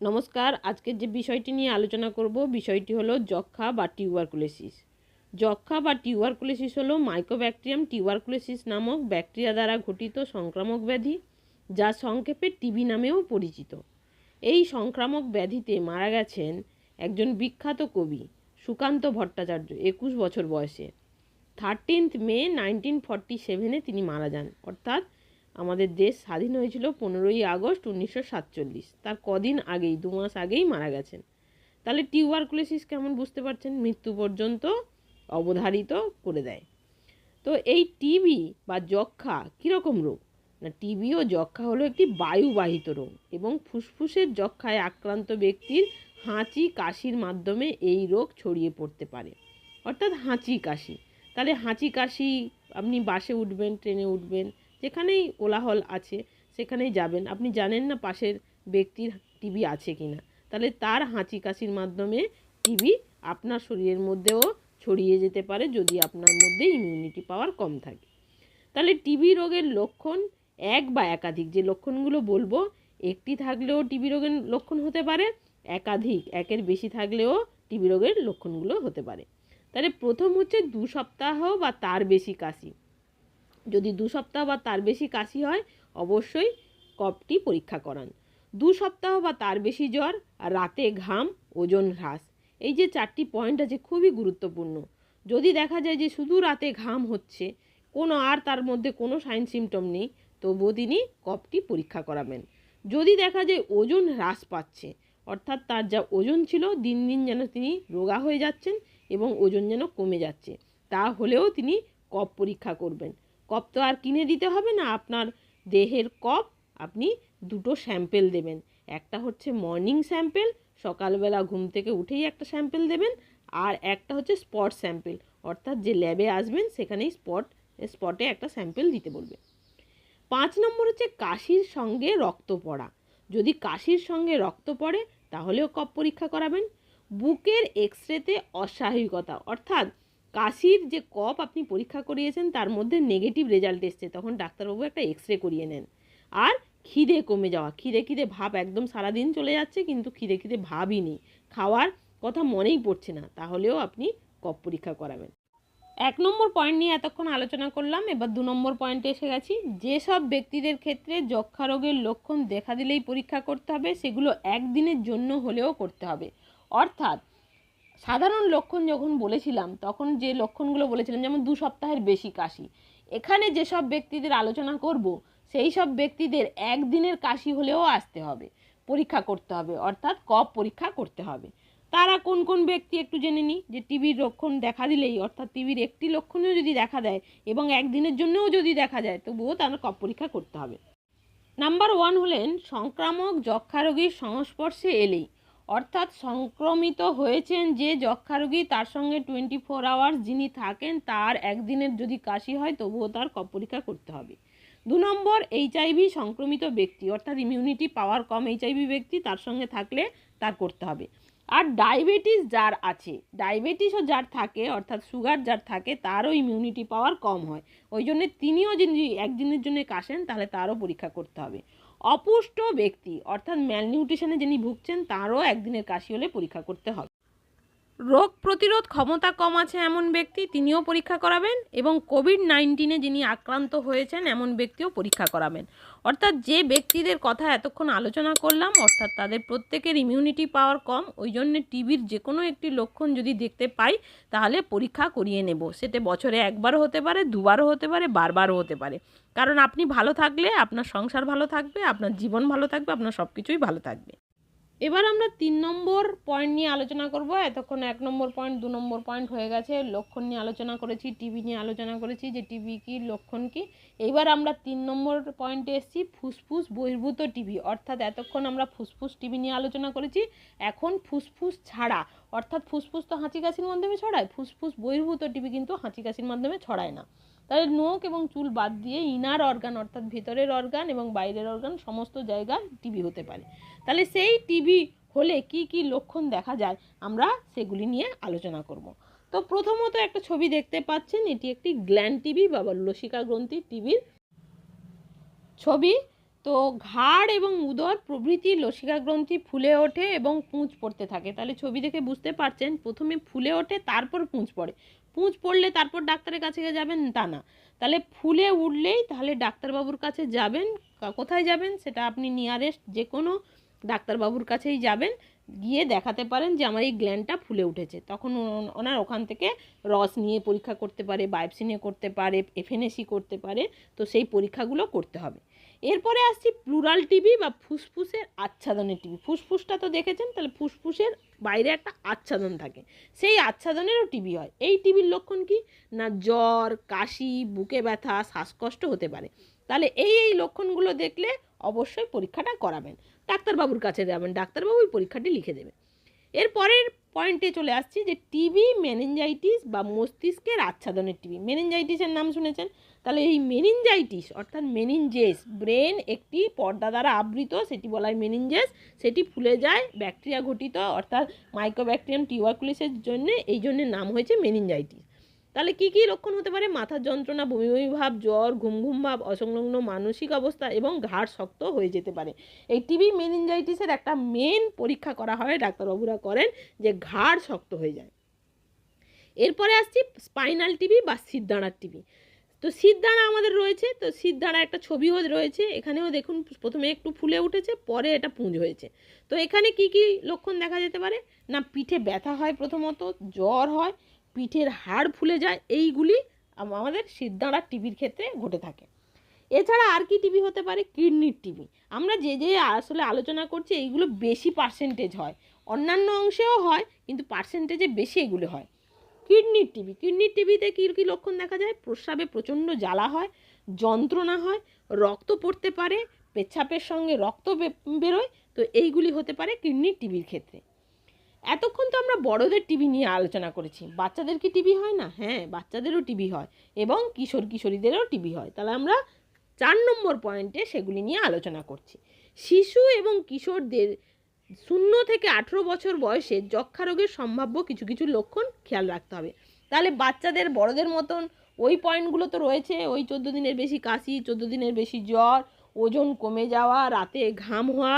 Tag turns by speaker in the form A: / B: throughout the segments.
A: নমস্কার, আজকের যে বিষয়টি নিয়ে আলোচনা করব বিষয়টি হলো যক্ষা বা টিউবারকুলোসিস। যক্ষা বা টিউবারকুলোসিস হলো মাইকোব্যাকটেরিয়াম টিউবারকুলোসিস নামক ব্যাকটেরিয়া দ্বারা ঘটিত সংক্রামক ব্যাধি যা সংক্ষেপে টিবি নামেও পরিচিত। এই সংক্রামক ব্যাধিতে মারা গেছেন একজন বিখ্যাত কবি, সুকান্ত ভট্টাচার্য, একুশ বছর বয়সে। থার্টিন্থ মে নাইনটিন ফর্টি সেভেনে তিনি মারা যান, অর্থাৎ আমাদের দেশ স্বাধীন হয়েছিল পনেরোই আগস্ট উনিশশো সাতচল্লিশ। তার কদিন আগেই, দু মাস আগেই মারা গেছেন। তাহলে টিউবারকুলোসিস কেমন বুঝতে পারছেন? মৃত্যু পর্যন্ত অবধারিত করে দেয়। তো এই টিবি বা যক্ষা কীরকম রোগ? না, টিবি ও যক্ষা হলো একটি বায়ুবাহিত রোগ এবং ফুসফুসের যক্ষায় আক্রান্ত ব্যক্তির হাঁচি, কাশির মাধ্যমে এই রোগ ছড়িয়ে পড়তে পারে। অর্থাৎ হাঁচি কাশি। তাহলে হাঁচি কাশি আপনি বাসে উঠবেন, ট্রেনে উঠবেন যেখানেই কোলাহল আছে, সেখানেই যাবেন। আপনি জানেন না পাশের ব্যক্তির টিবি আছে কি না তাহলে তার হাঁচি কাশির মাধ্যমে টিবি আপনার শরীরের মধ্যেও ছড়িয়ে যেতে পারে, যদি আপনার মধ্যে ইমিউনিটি পাওয়ার কম থাকে। তাহলে টিবি রোগের লক্ষণ এক বা একাধিক। যে লক্ষণগুলো বলব, একটি থাকলেও টিবি রোগের লক্ষণ হতে পারে, একাধিক। একের বেশি থাকলেও টিবি রোগের লক্ষণগুলো হতে পারে। তাহলে প্রথম হচ্ছে দু সপ্তাহ বা তার বেশি কাশি। যদি দু সপ্তাহ বা তার বেশি কাশি হয়, অবশ্যই কপটি পরীক্ষা করান। দু সপ্তাহ বা তার বেশি জ্বর আর রাতে ঘাম, ওজন হ্রাস। এই যে চারটি পয়েন্ট আছে, খুবই গুরুত্বপূর্ণ। যদি দেখা যায় যে শুধু রাতে ঘাম হচ্ছে, কোনো আর তার মধ্যে কোনো সাইন সিমটম নেই, তবুও তিনি কপটি পরীক্ষা করাবেন। যদি দেখা যায় ওজন হ্রাস পাচ্ছে, অর্থাৎ তার যা ওজন ছিল, দিন দিন যেন তিনি রোগা হয়ে যাচ্ছেন এবং ওজন যেন কমে যাচ্ছে, তা হলেও তিনি কপ পরীক্ষা করবেন। কপ তো আর কিনে দিতে হবে না, আপনার দেহের কপ আপনি দুটো স্যাম্পেল দেবেন। একটা হচ্ছে মর্নিং স্যাম্পেল সকালবেলা ঘুম থেকে উঠেই একটা স্যাম্পেল দেবেন, আর একটা হচ্ছে স্পট স্যাম্পেল অর্থাৎ যে ল্যাবে আসবেন সেখানেই স্পট স্পটে একটা স্যাম্পেল দিতে বলবে। পাঁচ নম্বর হচ্ছে কাশির সঙ্গে রক্ত পড়া। যদি কাশির সঙ্গে রক্ত পড়ে, তাহলেও কপ পরীক্ষা করাবেন। বুকের এক্স রেতে অস্বাভাবিকতা, অর্থাৎ কাশির যে কপ আপনি পরীক্ষা করিয়েছেন, তার মধ্যে নেগেটিভ রেজাল্ট এসছে। তখন ডাক্তারবাবু একটা এক্স রে করিয়ে নেন। আর খিদে কমে যাওয়া, খিদে খিদে ভাব একদম সারাদিন চলে যাচ্ছে, কিন্তু খিদে খিদে ভাবই নেই। খাওয়ার কথা মনেই পড়ছে না, তাহলেও আপনি কপ পরীক্ষা করাবেন। এক নম্বর পয়েন্ট নিয়ে এতক্ষণ আলোচনা করলাম, এবার দু নম্বর পয়েন্টে এসে গেছি। যেসব ব্যক্তিদের ক্ষেত্রে যক্ষা রোগের লক্ষণ দেখা দিলেই পরীক্ষা করতে হবে, সেগুলো একদিনের জন্য হলেও করতে হবে। অর্থাৎ সাধারণ লক্ষণ যখন বলেছিলাম, তখন যে লক্ষণগুলো বলেছিলাম, যেমন দু সপ্তাহের বেশি কাশি, এখানে যেসব ব্যক্তিদের আলোচনা করব, সেই সব ব্যক্তিদের একদিনের কাশি হলেও আসতে হবে, পরীক্ষা করতে হবে, অর্থাৎ কপ পরীক্ষা করতে হবে। তারা কোন কোন ব্যক্তি একটু জেনে নিই, যে টিভির লক্ষণ দেখা দিলেই, অর্থাৎ টিভির একটি লক্ষণেও যদি দেখা দেয় এবং একদিনের জন্যও যদি দেখা যায়, তবুও তার কপ পরীক্ষা করতে হবে। নাম্বার ওয়ান হলেন, সংক্রামক যক্ষা রোগীর সংস্পর্শে এলেই অর্থাৎ সংক্রমিত হয়েছেন যে যক্ষা রোগী, তার সঙ্গে টোয়েন্টি ফোর আওয়ার্স যিনি থাকেন, তার একদিনের যদি কাশি হয়, তবুও তার পরীক্ষা করতে হবে। দু নম্বর এইচআইভি সংক্রমিত ব্যক্তি, অর্থাৎ ইমিউনিটি পাওয়ার কম এইচআইভি ব্যক্তি, তার সঙ্গে থাকলে তার করতে হবে। আর ডায়াবেটিস যার আছে ডায়াবেটিসও যার থাকে, অর্থাৎ সুগার যার থাকে, তারও ইমিউনিটি পাওয়ার কম হয়। ওই জন্যে তিনিও যদি একদিনের জন্য কাশেন, তাহলে তারও পরীক্ষা করতে হবে। অপুষ্ট ব্যক্তি অর্থাৎ ম্যালনিউট্রিশনে যিনি ভুগছেন তারও একদিনের কাশি হলে পরীক্ষা করতে হবে। রোগ প্রতিরোধ ক্ষমতা কম আছে এমন ব্যক্তি তিনিও পরীক্ষা করাবেন এবং কোভিড নাইন্টিনে যিনি আক্রান্ত হয়েছেন এমন ব্যক্তিও পরীক্ষা করাবেন। অর্থাৎ যে ব্যক্তিদের কথা এতক্ষণ আলোচনা করলাম, অর্থাৎ তাদের প্রত্যেকের ইমিউনিটি পাওয়ার কম ওই জন্য টিবির যে কোনো একটি লক্ষণ যদি দেখতে পাই, তাহলে পরীক্ষা করিয়ে নেব। সেটা বছরে একবারও হতে পারে, দুবারও হতে পারে, বারবারও হতে পারে। কারণ আপনি ভালো থাকলে আপনার সংসার ভালো থাকবে, আপনার জীবন ভালো থাকবে, আপনার সব কিছুই ভালো থাকবে। এবার আমরা তিন নম্বর পয়েন্ট নিয়ে আলোচনা করব। এতক্ষণ এক নম্বর পয়েন্ট দু নম্বর পয়েন্ট হয়ে গেছে। লক্ষণ নিয়ে আলোচনা করেছি টিভি নিয়ে আলোচনা করেছি যে টিভি কি, লক্ষণ কি। এবার আমরা তিন নম্বর পয়েন্টে এসেছি, ফুসফুস বহির্ভূত টিভি অর্থাৎ এতক্ষণ আমরা ফুসফুস টিভি নিয়ে আলোচনা করেছি, এখন ফুসফুস ছাড়া। অর্থাৎ ফুসফুস তো হাঁচি কাশির মাধ্যমে ছড়ায়, ফুসফুস বহির্ভূত টিভি কিন্তু হাঁচি কাশির মাধ্যমে ছড়ায় না। তাহলে নোক এবং চুল বাদ দিয়ে ইনার অর্গান অর্থাৎ ভেতরের অর্গান এবং বাইরের অর্গান সমস্ত জায়গায় টিবি হতে পারে। তাহলে সেই টিবি হলে কি কি লক্ষণ দেখা যায় আমরা সেগুলি নিয়ে আলোচনা করব। তো প্রথমত একটা ছবি দেখতে পাচ্ছেন, এটি একটি গ্ল্যান্ড টিবি বা লসিকা গ্রন্থি টিবির ছবি। তো তো ঘাড় এবং উদর প্রভৃতি লসিকা গ্রন্থি ফুলে ওঠে এবং পুঁজ পড়তে থাকে। তাহলে ছবি দেখে বুঝতে পারছেন, প্রথমে ফুলে ওঠে, তারপর পুঁজ পড়ে। পুঁজ পড়লে তারপর ডাক্তারের কাছে যাবেন, তা না। তাহলে ফুলে উঠলেই তাহলে ডাক্তারবাবুর কাছে যাবেন কোথায় যাবেন সেটা আপনি নিয়ারেস্ট যে কোনো ডাক্তারবাবুর কাছেই যাবেন, গিয়ে দেখাতে পারেন যে আমার এই গ্ল্যান্ডটা ফুলে উঠেছে। তখন ওন- ওনার ওখান থেকে রস নিয়ে পরীক্ষা করতে পারে বায়োপসি নিয়ে করতে পারে এফএনএসি করতে পারে, তো সেই পরীক্ষাগুলো করতে হবে। এরপরে আসছি প্লুরাল টিবি বা ফুসফুসের আচ্ছাদনের টিবি ফুসফুসটা তো দেখেছেন? তাহলে ফুসফুসের বাইরে একটা আচ্ছাদন থাকে। সেই আচ্ছাদনেরও টিবি হয়। এই টিবির লক্ষণ কি? না জ্বর, কাশি, বুকে ব্যথা, শ্বাসকষ্ট হতে পারে। তাহলে এই এই লক্ষণগুলো দেখলে অবশ্যই পরীক্ষাটা করাবেন। ডাক্তারবাবুর কাছে যাবেন। ডাক্তারবাবু ওই পরীক্ষাটি লিখে দেবে। এরপরের পয়েন্টে চলে আসছি যে টিবি মেনিনজাইটিস বা মস্তিষ্কের আচ্ছাদনের টিবি মেনিনজাইটিসের নাম শুনেছেন? তাহলে এই মেনিনজাইটিস অর্থাৎ মেনিনজেস ব্রেন একটি পর্দা দ্বারা আবৃত, সেটি বলা হয় মেনিনজেস সেটি ফুলে যায় ব্যাকটেরিয়া ঘটিত অর্থাৎ মাইক্রোব্যাকটেরিয়াম টিউবারকুলিসের জন্য, এই জন্য নাম হয়েছে মেনিনজাইটিস তাহলে কী কী লক্ষণ হতে পারে? মাথার যন্ত্রণা, বমি বমি ভাব, জ্বর, ঘুম ঘুম ভাব, অসংলগ্ন মানসিক অবস্থা এবং ঘাড় শক্ত হয়ে যেতে পারে। এই টিবি মেনিনজাইটিসের একটা মেন পরীক্ষা করা হয়, ডাক্তারবাবুরা করেন, যে ঘাড় শক্ত হয়ে যায়। এরপরে আসছি স্পাইনাল টিবি বা সিদ্ধাঁড়ার টিবি তো সিদ্ধাঁড়া আমাদের রয়েছে, তো সিদ্ধাঁড়া একটা ছবিও রয়েছে, এখানেও দেখুন প্রথমে একটু ফুলে উঠেছে, পরে এটা পুঁজ হয়েছে। তো এখানে কি কি লক্ষণ দেখা যেতে পারে? না, পিঠে ব্যথা হয় প্রথমত, জ্বর হয়, পিঠের হাড় ফুলে যায়, এইগুলি আমাদের সিদ্ধাঁড়ার টিভির ক্ষেত্রে ঘটে থাকে। এছাড়া আর কি টিভি হতে পারে? কিডনির টিভি। আমরা যে যে আসলে আলোচনা করছি, এইগুলো বেশি পার্সেন্টেজ হয়। অন্যান্য অংশেও হয়, কিন্তু পার্সেন্টেজে বেশি এগুলো হয়। কিডনির টিবি। কিডনির টিবিতে কী কী লক্ষণ দেখা যায়? প্রস্রাবে প্রচণ্ড জ্বালা হয়, যন্ত্রণা হয়, রক্ত পড়তে পারে, পেচ্ছাপের সঙ্গে রক্ত বেরোয়, তো এইগুলি হতে পারে কিডনির টিবির ক্ষেত্রে। এতক্ষণ তো আমরা বড়দের টিবি নিয়ে আলোচনা করেছি। বাচ্চাদের কি টিবি হয় না? হ্যাঁ বাচ্চাদেরও টিবি হয় এবং কিশোর কিশোরীদেরও টিবি হয়। তাহলে আমরা চার নম্বর পয়েন্টে সেগুলি নিয়ে আলোচনা করছি। শিশু এবং কিশোরদের শূন্য থেকে আঠেরো বছর বয়সে যক্ষা রোগের সম্ভাব্য কিছু কিছু লক্ষণ খেয়াল রাখতে হবে। তাহলে বাচ্চাদের, বড়দের মতন ওই পয়েন্টগুলো তো রয়েছে, ওই চোদ্দ দিনের বেশি কাশি, চোদ্দ দিনের বেশি জ্বর, ওজন কমে যাওয়া, রাতে ঘাম হওয়া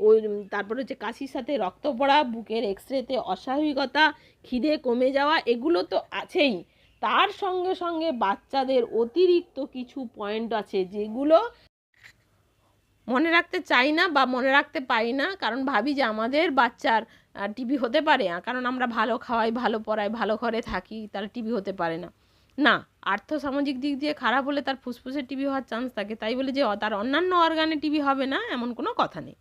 A: ওই তারপর হচ্ছে কাশির সাথে রক্ত পড়া, বুকের এক্স রেতে অস্বাভাবিকতা, খিদে কমে যাওয়া, এগুলো তো আছেই। তার সঙ্গে সঙ্গে বাচ্চাদের অতিরিক্ত কিছু পয়েন্ট আছে যেগুলো মনে রাখতে চাই না বা মনে রাখতে পারি না, কারণ ভাবি যে আমাদের বাচ্চার টিবি হতে পারে কারণ আমরা ভালো খাওয়াই, ভালো পড়াই, ভালো ঘরে থাকি, তার টিবি হতে পারে না। না আর্থ সামাজিক দিক দিয়ে খারাপ হলে তার ফুসফুসে টিবি হওয়ার চান্স থাকে। তাই বলে যে, তার অন্যান্য অর্গানে টিবি হবে না, এমন কোনো কথা নেই।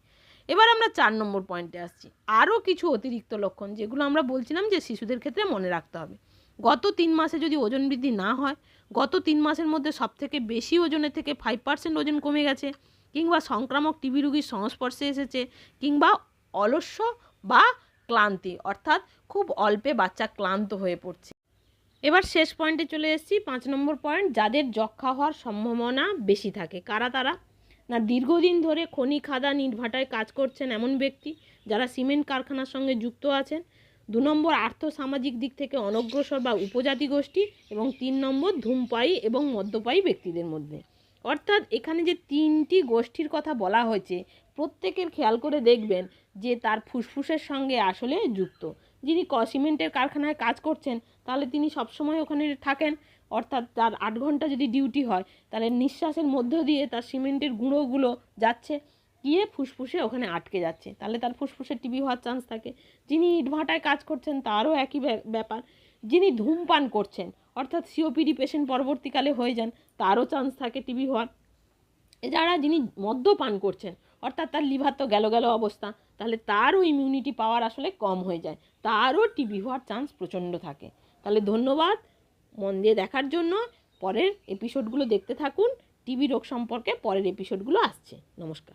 A: এবার আমরা চার নম্বর পয়েন্টে আসছি। আরও কিছু অতিরিক্ত লক্ষণ, যেগুলো আমরা বলছিলাম যে শিশুদের ক্ষেত্রে মনে রাখতে হবে। গত তিন মাসে যদি ওজন বৃদ্ধি না হয়, গত তিন মাসের মধ্যে সবথেকে বেশি ওজনের থেকে ফাইভ পার্সেন্ট ওজন কমে গেছে। কিংবা সংক্রামক টিবি রোগীর সংস্পর্শে এসেছে কিংবা অলস্য বা ক্লান্তি, অর্থাৎ খুব অল্পে বাচ্চা ক্লান্ত হয়ে পড়ছে। এবার শেষ পয়েন্টে চলে এসেছি, পাঁচ নম্বর পয়েন্ট যাদের যক্ষা হওয়ার সম্ভাবনা বেশি থাকে। কারা তারা? না, দীর্ঘদিন ধরে খনি খাদান ইটভাটায় কাজ করছেন এমন ব্যক্তি যারা সিমেন্ট কারখানার সঙ্গে যুক্ত আছেন। দু নম্বর আর্থ সামাজিক দিক থেকে অনগ্রসর বা উপজাতি গোষ্ঠী এবং তিন নম্বর, ধূমপায়ী এবং মদ্যপায়ী ব্যক্তিদের মধ্যে। অর্থাৎ এখানে যে তিনটি গোষ্ঠীর কথা বলা হয়েছে, প্রত্যেকের খেয়াল করে দেখবেন যে তার ফুসফুসের সঙ্গে আসলে যুক্ত। যিনি ক সিমেন্টের কারখানায় কাজ করছেন, তাহলে তিনি সবসময় ওখানে থাকেন। অর্থাৎ তার আট ঘণ্টা যদি ডিউটি হয়, তাহলে নিঃশ্বাসের মধ্য দিয়ে তার সিমেন্টের গুঁড়োগুলো যাচ্ছে, গিয়ে ফুসফুসে ওখানে আটকে যাচ্ছে। তাহলে তার ফুসফুসে টিবি হওয়ার চান্স থাকে। যিনি ইটভাটায় কাজ করছেন, তারও একই ব্যাপার। যিনি ধূমপান করছেন অর্থাৎ সিওপিডি পেশেন্ট পরবর্তীকালে হয়ে যান, তারও চান্স থাকে টিবি হওয়ার। এছাড়া যিনি মদ্যপান করছেন, অর্থাৎ তার লিভার তো গেল গেল অবস্থা, তাহলে তারও ইমিউনিটি পাওয়ার আসলে কম হয়ে যায়, তারও টিবি হওয়ার চান্স প্রচণ্ড থাকে। তাহলে ধন্যবাদ, মন দিয়ে দেখার জন্য, পরের এপিসোডগুলো দেখতে থাকুন টিবি রোগ সম্পর্কে পরের এপিসোডগুলো আসছে। নমস্কার।